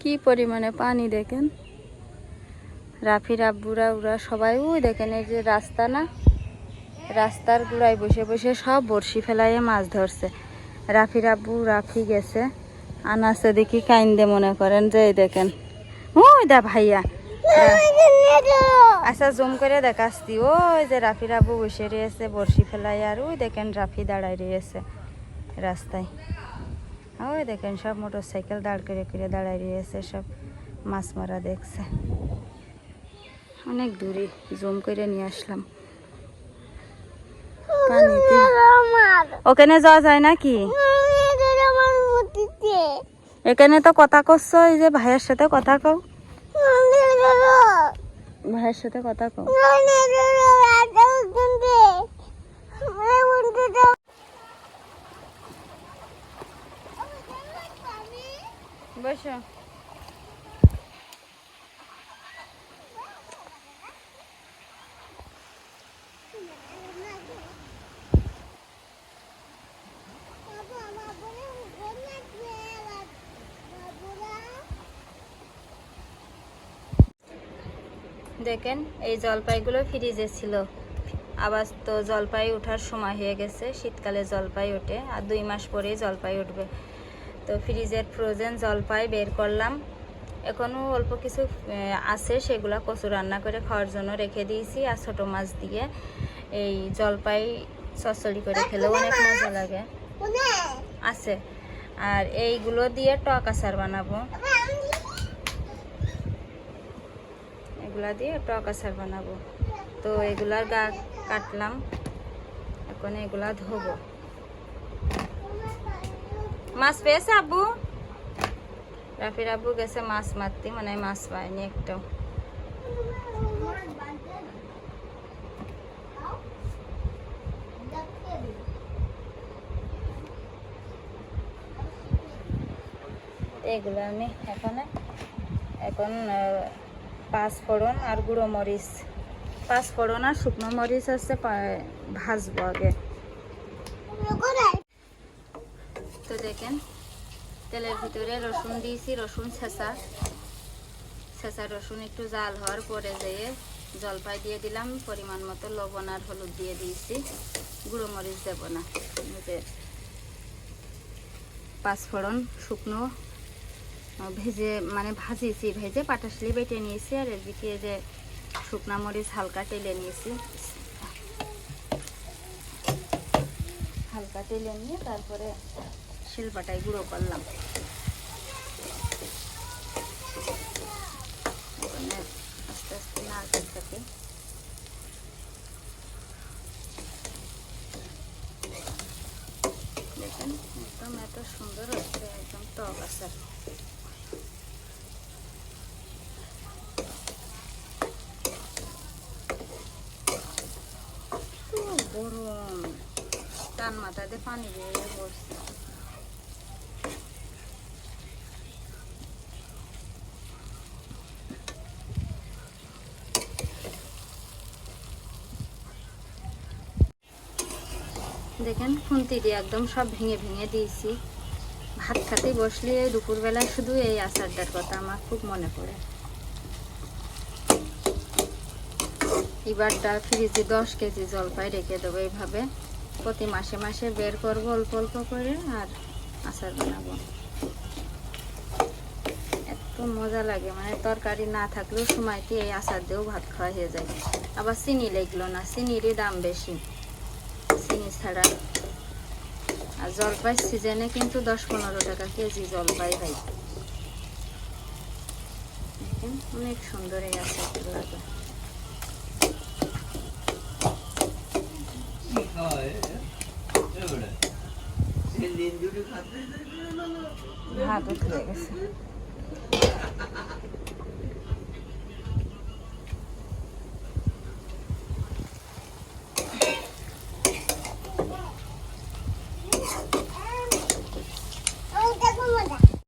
কি পরিমাণে পানি দেখেন? রাফির আব্বুরা ওরা সবাই ওই দেখেন এই যে রাস্তা না? রাস্তার গুড়ায় বসে বসে সব বড়শি ফেলাইয়ে মাছ ধরছে। রাফির আব্বু রাফি গেছে। আনাসে দেখি কাইন্দে মনে করেন যে এই দেখেন। ওই দা ভাইয়া। আচ্ছা জুম করে দেখাচ্ছি। ওই যে রাফির আব্বু বসে রয়েছে বড়শি ফেলাই আর ওই দেখেন রাফি দাঁড়ায় রয়েছে রাস্তায়। ওই দেখেন সব মোটর সাইকেল দাঁড় করে করে দাঁড়ায় রয়েছে, সব মাছ মারা দেখছে। অনেক দূরে জুম করে নিয়ে আসলাম। ওখানে যাওয়া যায় নাকি? এখানে তো কথা করছ এই যে ভাইয়ের সাথে কথা কও। ভাইয়ের সাথে কথা কও। বসো। দেখেন, এই জলপাইগুলো ফ্রিজে ছিল। আবার তো জলপাই ওঠার সময় হয়ে গেছে, শীতকালে জলপাই ওঠে, আর দুই মাস পরেই জলপাই উঠবে। তো ফ্রিজের ফ্রোজেন জলপাই বের করলাম। এখনও অল্প কিছু আছে, সেগুলো কচু রান্না করে খাওয়ার জন্য রেখে দিয়েছি। আর ছোটো মাছ দিয়ে এই জলপাই চচ্চড়ি করে খেলেও অনেক মজা লাগে। আছে। আর এইগুলো দিয়ে টক আচার বানাবো। এগুলা দিয়ে টক আচার বানাবো। তো এগুলার গা কাটলাম। এখন এগুলা ধোবো। মাছ পেয়েছে আব্বু? রাফির আব্বু গেছে মাছ মারতে মানে মাছ পায়নি একটাও এগুলো আমি এখানে এখন আহ, পাঁচ ফোড়ন আর গুঁড়ো মরিচ। পাঁচ ফোড়ন আর শুকনো মরিচ আছে ভাজবো আগে। দেখেন। তেলের ভিতরে রসুন দিয়েছি, রসুন ছেঁচা। ছেঁচা রসুন একটু জাল হওয়ার পরে যেয়ে জলপাই দিয়ে দিলাম, পরিমাণ মতো লবণ আর হলুদ দিয়ে দিয়েছি। গুঁড়ো মরিচ দেবো না। পাঁচফোড়ন শুকনো ভেজে মানে ভাজিয়েছি, ভেজে পাটাশলি বেটে নিয়েছি আর এদিকে যে শুকনা মরিচ হালকা টেলে নিয়েছি। হালকা টেলে নিয়ে তারপরে শিলপাটায় গুঁড়ো করলাম। আস্তে আস্তে নাড়তে থাকে। দেখেন, একদম এত সুন্দর হচ্ছে, একদম টক তো গরম। টান মাথাতে পানি বেরিয়ে পড়ছে দেখেন, খুন্তি দিয়ে একদম সব ভেঙে ভেঙে দিয়েছি। ভাত খাতে বসলে এই দুপুরবেলায় শুধু এই আচারটার কথা আমার খুব মনে পড়ে। এবারটা ফ্রিজে দশ কেজি জলপাই রেখে দেবো এইভাবে প্রতি মাসে মাসে বের করব অল্প অল্প করে আর আচার বানাবো। এত মজা লাগে মানে তরকারি না থাকলেও সময়তে এই আচার দিয়েও ভাত খাওয়া হয়ে যায়। আবার চিনি লাগল না, চিনিরই দাম বেশি। চিনি ছাড়া। আর জলপাই সিজনে কিন্তু দশ পনেরো টাকা কেজি জলপাই হয় অনেক সুন্দর এই আচারটা ভাত উঠে গেছে।